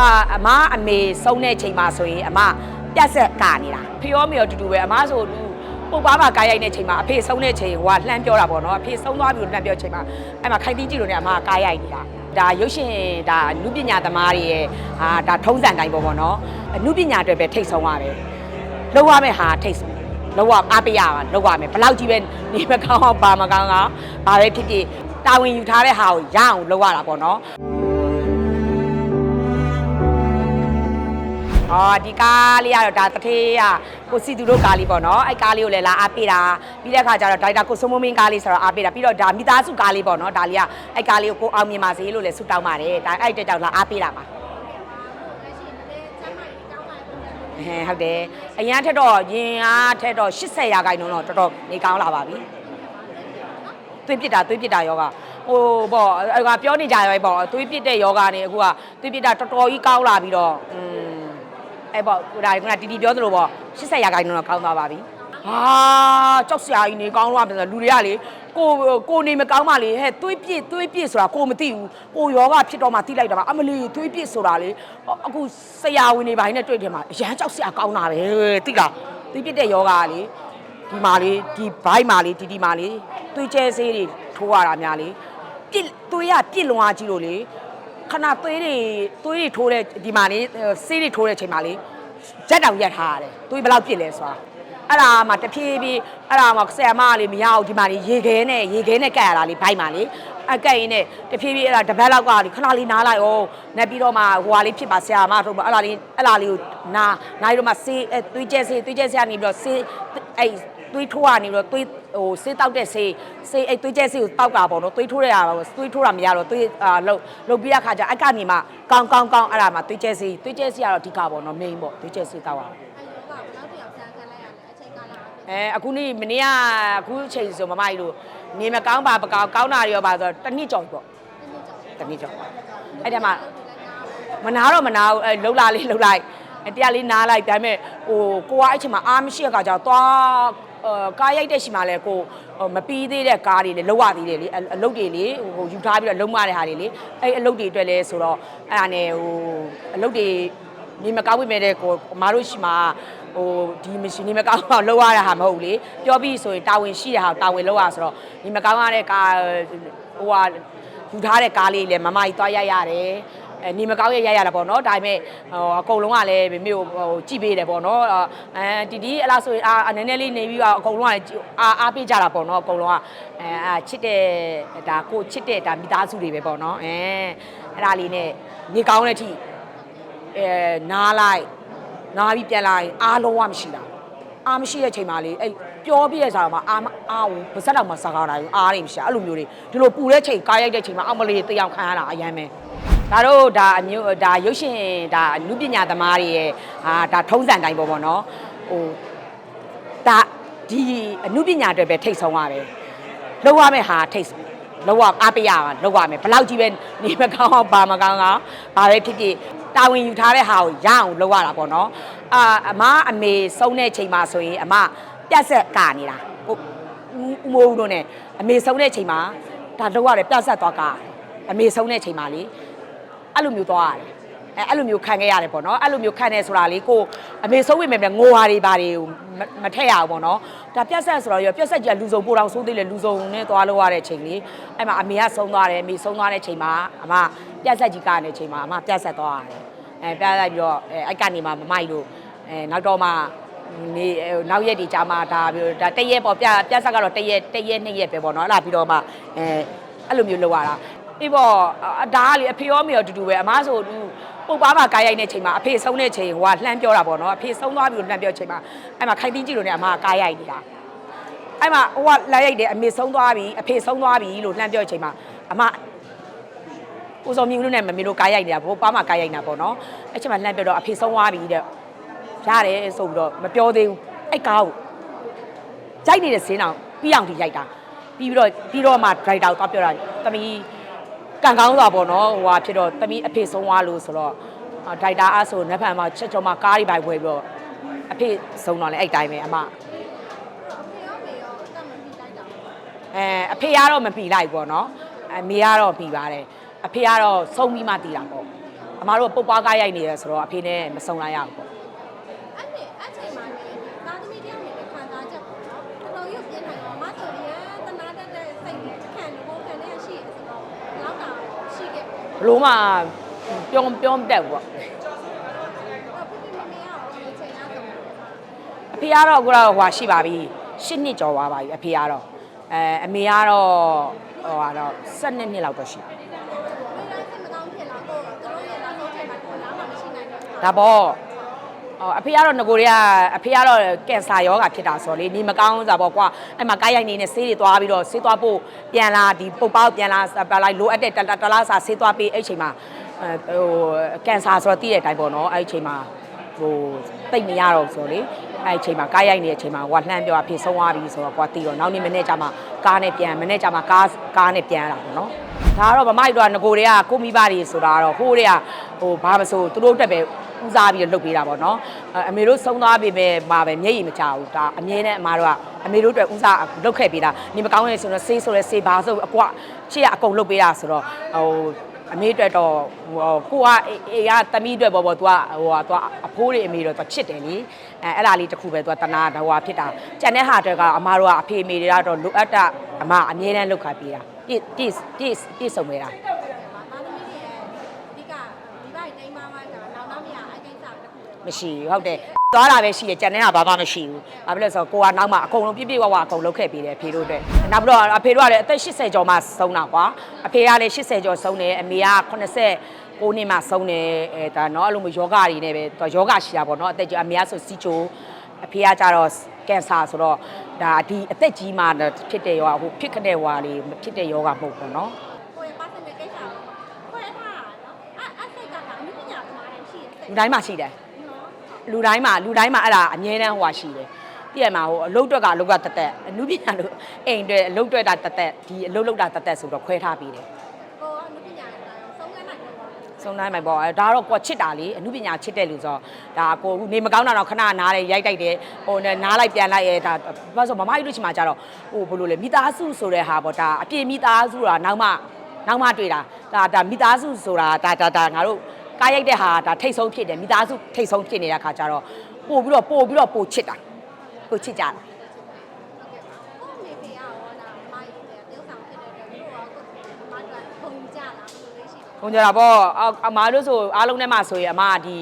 အာအမအမေဆုံးတဲ့ချိန်မှာဆိုရင်အမပြက်ဆက်ကာနေတာဖေရောမေရောတူတူပဲအမဆိုလူပုတ်ပါပါကားရိုက်တဲ့ချိန်မှာအဖေဆုံးတဲ့ချိန်ဟိုကလှမ်းပြောတာပေါ့နော်အဖေဆုံးသွားပြီလို့လှမ်းပြောချိန်မှာအဲ့မှာခိုင်တီးကြည့်လို့ねအမကားရိုက်နေတာဒါရုပ်ရှင်ဒါအနုပညာသမားတွေရဲ့ဟာဒါထုံးစံတိုင်းပေါ့ပေါ့နော်အနုပညာအတွက်ပဲထိတ်ဆုံးရတယ်လောက်ရမယ့်ဟာထိတ်ဆုံးလောက်ရအားပေးရပါလောက်ရမယ်ဘယ်လောက်ကြီးပဲနေမကောင်းအောင်ပါမကောင်းအောင်ဘာပဲဖြစ်ဖြစ်တာဝန်ယူထားတဲ့ဟာကိုရအောင်လောက်ရတာပေါ့နော် အော်ဒီကားလေးကတော့ဒါတထေးကကိုစီသူတို့ကားလေးပေါ့နော်အဲ့ကားလေးကိုလည်းလာအားပေးတာပြီးတဲ့အခါကျတော့ဒါရိုက်တာကိုစိုးမမင်းကားလေးဆိုတော့အားပေးတာပြီးတော့ဒါမိသားစုကားလေးပေါ့နော်ဒါလေးကအဲ့ကားလေးကိုကိုအောင်မြင်ပါစေလို့လည်းဆုတောင်းပါတယ်ဒါအဲ့တဲ့ကြောင့်လာအားပေးတာပါဟဲဟုတ်တယ်အရင်ကထက်တော့ရင်အားထက်တော့80ရာခိုင်နှုန်းတော့တော်တော်နေကောင်းလာပါပြီသွေးပြစ်တာသွေးပြစ်တာယောဂဟိုပေါ့အဲ့ကပြောနေကြရဲပေါ့သွေးပြစ်တဲ့ယောဂနဲ့အခုကသွေးပြစ်တာတော်တော်ကြီးကောင်းလာပြီးတော့อืม အဲ့ပေါ့ဟိုဒါကတီတီပြောသလိုပေါ့80ရာခိုင်နှုန်းတော့ကောင်းသွားပါပြီဟာကြောက်စရာကြီးနေကောင်းသွားပြီဆိုတော့လူတွေကလေကိုကိုနေမကောင်းမှလေဟဲ့သွေးပြည့်သွေးပြည့်ဆိုတာကိုမသိဘူးကိုယောဂဖြစ်တော့မှသိလိုက်တာပါအမလီသွေးပြည့်ဆိုတာလေအခုဆရာဝန်တွေပိုင်းနဲ့တွေ့တယ်မှာအရန်ကြောက်စရာကောင်းတာပဲသိလားသွေးပြည့်တဲ့ယောဂကလေဒီမှာလေဒီဘိုက်မှာလေဒီဒီမှာလေသွေးကျဲဆေးတွေထိုးရတာများလေပြစ်သွေးရပြစ်လွန်အားကြီးလို့လေ ခဏသွေးတွေသွေးတွေထိုးတဲ့ဒီမှာလေးဆေးတွေထိုးတဲ့ချိန်မှာလေးရက်တောင်ရက်ထားရတယ်သွေးဘယ်လောက်ပြစ်လဲဆိုတာအဲ့ဒါမှတဖြည်းဖြည်းအဲ့ဒါမှဆရာမကလေးမရအောင်ဒီမှာလေးရေခဲနဲ့ရေခဲနဲ့ကတ်ရတာလေးဘိုက်မှာလေးအကတ်ရင်းနဲ့တဖြည်းဖြည်းအဲ့ဒါတပတ်လောက်ကလေးခဏလေးနားလိုက်အောင်နဲ့ပြီးတော့မှဟိုဟာလေးဖြစ်ပါဆရာမတို့အဲ့ဒါလေးအဲ့ဒါလေးကိုနာနားပြီးတော့မှဆေးအဲသွေးကျဲဆေးသွေးကျဲဆေးကနေပြီးတော့ဆေးအဲ့ သွေးထိုးရနေပြီးတော့သွေးဟိုဆေးတောက်တဲ့ဆေးဆေးအဲ့သွေးကျဲဆေးကိုတောက်တာပေါ့နော်သွေးထိုးရတာပေါ့သွေးထိုးတာမရတော့သွေးအာလုတ်လုတ်ပြီးတဲ့ခါကျအကနေမှကောင်းကောင်းကောင်းအဲ့ဒါမှသွေးကျဲဆေးသွေးကျဲဆေးကတော့အဓိကပေါ့နော် main ပေါ့သွေးကျဲဆေးတောက်ရအောင်အဲအခုနေ့မနေ့ကအခုချိန်ဆိုမမကြီးလို့နေမကောင်းပါပကောင်းကောင်းတာတွေရောပါဆိုတော့တစ်နှစ်ကြော်ပေါ့တစ်နှစ်ကြော်အဲ့ဒါမှမနာတော့မနာဘူးအဲလှုပ်လာလေးလှုပ်လိုက်အဲတရားလေးနားလိုက်ဒါပေမဲ့ဟိုကိုကအဲ့ချိန်မှာအားမရှိတဲ့ခါကျတော့သွားအာ ကားရိုက်တဲ့ရှိမှလဲကိုမပီးသေးတဲ့ကားတွေလေလောက်ရသေးတယ်လေအလုပ်တွေလေဟိုယူထားပြီးတော့လုံးမတဲ့ဟာတွေလေအဲ့အလုပ်တွေအတွက်လဲဆိုတော့အဲ့ဒါနဲ့ဟိုအလုပ်တွေနေမကောင်းပြီမဲ့တဲ့ကိုအမားတို့ရှိမှာဟိုဒီမရှင်နေမကောင်းအောင်လောက်ရတဲ့ဟာမဟုတ်ဘူးလေပြောပြီးဆိုရင်တာဝန်ရှိတဲ့ဟာတာဝန်လောက်ရဆိုတော့နေမကောင်းရတဲ့ကားဟိုဟာယူထားတဲ့ကားလေးလည်းမမကြီးသွားရိုက်ရတယ် အဲနေမကောင်းရရိုက်ရတာပေါ့နော်ဒါပေမဲ့ဟိုအကုန်လုံးကလည်းမိမိကိုဟိုကြည့်ပေးတယ်ပေါ့နော်အဲတီတီအဲ့လားဆိုရင်အာနည်းနည်းလေးနေပြီးတော့အကုန်လုံးကလည်းအာအားပေးကြတာပေါ့နော်အကုန်လုံးကအဲအာချစ်တဲ့ဒါကိုချစ်တဲ့ဒါမိသားစုတွေပဲပေါ့နော်အဲအဲ့ဒါလေးနဲ့နေကောင်းတဲ့အထိအဲနားလိုက်နားပြီးပြန်လာရင်အားလုံးဝမရှိတာအားမရှိတဲ့ချိန်မှာလေအဲ့ပြောပြတဲ့စားမှာအားမအားဘူးပါစက်တော့မစားကောင်းတာဘူးအားနေမရှိအဲ့လိုမျိုးတွေဒီလိုပူတဲ့ချိန်ကားရိုက်တဲ့ချိန်မှာအောက်မလေးတရားခံရတာအယမ်းပဲ ဒါတို့ဒါအမျိုးဒါရုပ်ရှင်ဒါအနုပညာသမားတွေရဲ့ဟာဒါထုံးစံတိုင်းပေါ့ပေါ့နော်ဟိုဒါဒီအနုပညာအတွက်ပဲထိတ်ဆုံးရတယ်လောက်ရမယ့်ဟာထိတ်ဆုံးလောက်ရအားပေးရပါလောက်ရမယ်ဘယ်လောက်ကြီးပဲနေမကောင်းအောင်ပါမကောင်းအောင်ဘာပဲဖြစ်ဖြစ်တာဝန်ယူထားတဲ့ဟာကိုရအောင်လောက်ရတာပေါ့နော်အာအမအမေဆုံးတဲ့ချိန်မှာဆိုရင်အမပြက်ဆက်ကာနေတာဟိုဦးမိုးဦးတို့ ਨੇ အမေဆုံးတဲ့ချိန်မှာဒါလောက်ရတယ်ပြက်ဆက်သွားကာအမေဆုံးတဲ့ချိန်မှာလေ အဲ့လိုမျိုးသွားရတယ်အဲအဲ့လိုမျိုးခံခဲ့ရတယ်ပေါ့နော်အဲ့လိုမျိုးခံနေဆိုတာလေကိုအမေဆုံးဝင်မဲ့ငိုဟာတွေဘာတွေကိုမမထက်ရအောင်ပေါ့နော်ဒါပြက်ဆက်ဆိုတော့ရောပြက်ဆက်ကြီးကလူစုံပို့တော်ဆိုးသေးလေလူစုံနဲ့သွားလို့ရတဲ့ချိန်လေးအဲ့မှာအမေကဆုံးသွားတယ်အမေဆုံးသွားတဲ့ချိန်မှာအမပြက်ဆက်ကြီးကနေချိန်မှာအမပြက်ဆက်သွားရတယ်အဲပြက်လိုက်ပြီးတော့အဲအဲ့ကနေမှမမိုက်လို့အဲနောက်တော့မှနေနောက်ရက်ဒီကြာမှဒါပြီးဒါတရက်ပေါ့ပြပြက်ဆက်ကတော့တရက်တရက်နှစ်ရက်ပဲပေါ့နော်အဲ့ဒါပြီးတော့မှအဲအဲ့လိုမျိုးလုပ်ရတာ အေးပေါ့အဒါကလေအဖေရောမေရောတူတူပဲအမားဆိုသူပုတ်ပါပါကားရိုက်တဲ့ချိန်မှာအဖေဆုံးတဲ့ချိန်ဟိုကလှမ်းပြောတာပေါ့နော်အဖေဆုံးသွားပြီလို့လှမ်းပြောချိန်မှာအဲ့မှာခိုင်တင်းကြည့်လို့ねအမားကားရိုက်နေတာအဲ့မှာဟိုကလှမ်းရိုက်တယ်အမေဆုံးသွားပြီအဖေဆုံးသွားပြီလို့လှမ်းပြောချိန်မှာအမကိုစောမြင့်လို့နဲ့မမေတို့ကားရိုက်နေတာဘိုးပါမှာကားရိုက်နေတာပေါ့နော်အဲ့ချိန်မှာလှမ်းပြောတော့အဖေဆုံးသွားပြီတဲ့ရတယ်ဆိုပြီးတော့မပြောသေးဘူးအဲ့ကားကိုကြိုက်နေတဲ့စင်းအောင်ပြီးအောင်ဒီရိုက်တာပြီးပြီးတော့ပြီးတော့မှဒရိုက်တာကိုသွားပြောတာတမီး ကန်ကောင်းစွာပေါ့နော်ဟိုဟာဖြစ်တော့တမီးအဖေဆုံးသွားလို့ဆိုတော့ဒိုက်တာအားဆိုနက်ဖန်မှာချက်ချုံမှာကားတွေပိုင်ဝယ်ပြီးတော့အဖေဆုံးတော့လဲအဲ့တိုင်းပဲအမအဲအဖေကတော့မပီလိုက်ပေါ့နော်အမေကတော့ပီပါတယ်အဖေကတော့ဆုံးပြီးမှတည်တာပေါ့အမားတို့ပုတ်ပွားကားရိုက်နေရဆိုတော့အဖေနဲ့မဆုံလိုက်ရဘူးပေါ့ အဲ့ဒီအဲ့ချိန်မှာလေသားသမီးတယောက်နေတဲ့ခံစားချက်ပေါ့နော်တော်တော်ရုပ်ပြင်းနိုင်တော့မဆိုရန်တနာတတ်တဲ့စိတ်နဲ့ခံလို့ဘုံခံနေရှိရဆိုတော့လောက်တာရှိခဲ့တယ် ဘလို့မှပြောပြောမတက်ဘူးပေါ့အဲ့ဖိဖိမမေရောဒီချိန်ရတော့အဖေကတော့အခုတော့ဟွာရှိပါပြီ၈နှစ်ကျော်သွားပါပြီအဖေကတော့အဲအမေကတော့ဟိုကတော့၁၂နှစ်လောက်တော့ရှိပြီဘယ်လိုစိတ်မကောင်းဖြစ်လာတော့သူတို့ရဲ့နောက်ဆုံးချိန်မှာကိုလာမှမရှိနိုင်တော့ဒါပေါ့ဟော အဖေကတော့ငကိုတွေကအဖေကတော့ကင်ဆာယောဂါဖြစ်တာဆိုတော့လေနေမကောင်းဆိုတော့ကွာအဲ့မှာကားရိုက်နေနဲ့ဆေးတွေသွားပြီးတော့ဆေးသွားဖို့ပြန်လာဒီပုတ်ပေါက်ပြန်လာပလိုက်လိုအပ်တဲ့တတတလားစာဆေးသွားပြီးအဲ့ချိန်မှာအဲဟိုကင်ဆာဆိုတော့တည့်တဲ့အတိုင်းပေါ့နော်အဲ့ချိန်မှာဟိုတိတ်မရတော့ဘူးဆိုတော့လေအဲ့ချိန်မှာကားရိုက်နေတဲ့အချိန်မှာကွာလှမ်းပြောအဖေဆုံးသွားပြီဆိုတော့ကွာတီးတော့နောက်နေ့မနေ့ကျမှကားနဲ့ပြန်မနေ့ကျမှကားကားနဲ့ပြန်ရတာပေါ့နော်ဒါကတော့ဗမိုက်တော့ငကိုတွေကကိုမိဘတွေဆိုတာတော့ဟိုးတွေကဟိုဘာမဆိုသူတို့တက်ပဲ ဦးစားပြီးတော့လုပ်ပေးတာပေါ့နော်အဲအမေတို့ဆုံးသွားပြီပဲမှာပဲမျက်ရည်မချဘူးဒါအမြဲတမ်းအမားတို့ကအမေတို့အတွက်ဦးစားလုပ်ခဲ့ပေးတာနေမကောင်းရဲ့ဆိုတော့ဆေးဆိုလဲဆေးပါဆိုအကွချစ်ရအကုန်လုပ်ပေးတာဆိုတော့ဟိုအမေအတွက်တော့ဟိုကိုကအေးကတမီးအတွက်ပေါ့ပေါ့ तू ကဟိုက तू အဖိုးတွေအမေတော့ तू ချစ်တယ်လေအဲအဲ့ဒါလေးတစ်ခုပဲ तू တနာဟိုဖြစ်တာကြံတဲ့ဟာတွေကအမားတို့ကအဖေအမေတွေကတော့လိုအပ်တာအမအမြဲတမ်းလုပ်ခါပေးတာပြည့်ပြည့်ပြည့်ပြည့်စုံနေတာ မရှိဘူးဟုတ်တယ်သွားတာပဲရှိတယ်ကြံနေတာဘာမှမရှိဘူးဘာဖြစ်လဲဆိုတော့ကိုကနောက်မှအကုန်လုံးပြည့်ပြည့်ဝဝအကုန်လုပ်ခဲ့ပေးတယ်အဖေတို့အတွက်နောက်ပြီးတော့အဖေတို့ကလည်းအသက်80ကျော်မှဆုံးတာကွာအဖေကလည်း80ကျော်ဆုံးတယ်အမေက80ကိုနှစ်မှဆုံးတယ်အဲဒါเนาะအဲ့လိုမျိုးယောဂတွေနဲ့ပဲသူယောဂရှိတာပေါ့เนาะအသက်ကြီးအမေကဆိုစီချိုအဖေကကြတော့ကင်ဆာဆိုတော့ဒါဒီအသက်ကြီးမှဖြစ်တဲ့ယောဂဟိုဖြစ်ခတဲ့ဟွာလေးဖြစ်တဲ့ယောဂမဟုတ်ဘူးเนาะ ကိုယ့်ရဲ့ပတ်စံတဲ့ကိစ္စကိုခွဲထားတာနော်အဲ့အဲ့စိတ်ကကအမှုပညာသမားတိုင်းရှိရဲ့စိတ် လူတိုင်းမှာရှိတယ် နော် လူတိုင်းမှာလူတိုင်းမှာအဲ့ဒါအငြင်းတန်းဟိုဟာရှိတယ်ပြည့်ရမှာဟိုအလုတ်တွက်ကအလုတ်ကတက်တက်အနုပညာလို့အိမ်တွေအလုတ်တွက်တာတက်တက်ဒီအလုတ်လောက်တာတက်တက်ဆိုတော့ခွဲထားပြီးတယ်ကိုကအမှုပညာနဲ့တိုင်းဆုံးခဲ့နိုင်တော့ပါဘူးစုံတိုင်းမှာပေါ့အဲဒါတော့ကိုယ်ချစ်တာလေအနုပညာချစ်တဲ့လူဆိုတော့ဒါကိုနေမကောင်းတာတော့ခဏနားတယ်ရိုက်တိုက်တယ်ဟိုနားလိုက်ပြန်လိုက်ရဲဒါဘာလို့ဆိုမမကြီးတို့ချင်မှာကြတော့ဟိုဘယ်လိုလဲမိသားစုဆိုတဲ့ဟာပေါ့ဒါအပြည့်မိသားစုတာနောက်မှနောက်မှတွေ့တာဒါဒါမိသားစုဆိုတာဒါဒါဒါငါတို့ ကားရိုက်တဲ့ဟာဒါထိတ်ဆုံးဖြစ်တယ်မိသားစုထိတ်ဆုံးဖြစ်နေတဲ့ခါကျတော့ပို့ပြီးတော့ပို့ပြီးတော့ပို့ချစ်တာပို့ချစ်ကြတာကိုမေဖေရောနာမိုင်းတယ်တယောက်ဆောင်ဖြစ်တဲ့အတွက်ကိုကကိုမတ်ကပုံကြလားဘယ်လိုလဲရှိတယ်။ဝင်ကြတာပေါ့အအမားတို့ဆိုအားလုံးထဲမှာဆိုရင်အမကဒီ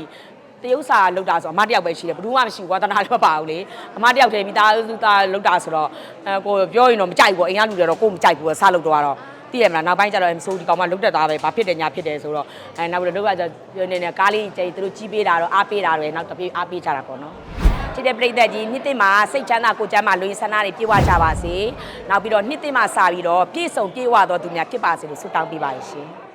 တရုပ်စာလောက်တာဆိုအမတယောက်ပဲရှိတယ်ဘယ်သူမှမရှိဘူးဝါသနာလည်းမပါဘူးလေအမတယောက်တည်းမိသားစုသားလောက်တာဆိုတော့အဲကိုပြောရင်တော့မကြိုက်ဘူးပေါ့အိမ်ကလူတွေတော့ကိုယ်မကြိုက်ဘူးပေါ့စလောက်တော့ကတော့ သိရမလားနောက်ပိုင်းကျတော့ဆိုဒီကောင်မလုတ်တက်သားပဲဘာဖြစ်တယ်ညာဖြစ်တယ်ဆိုတော့အဲနောက်ပြီးတော့လောက်ကကျနေနေကားလေးကျသူတို့ကြီးပေးတာတော့အားပေးတာတော့နောက်တစ်ပြေးအားပေးကြတာပေါ့နော်ချစ်တဲ့ပြိတ္တကြီးနှစ်သိမ့်မှာစိတ်ချမ်းသာကိုယ်ချမ်းသာလူရင်းဆန္ဒတွေပြေဝကြပါစေနောက်ပြီးတော့နှစ်သိမ့်မှာစာပြီးတော့ပြည့်စုံပြေဝတော်သူများဖြစ်ပါစေလို့ဆုတောင်းပေးပါရရှင်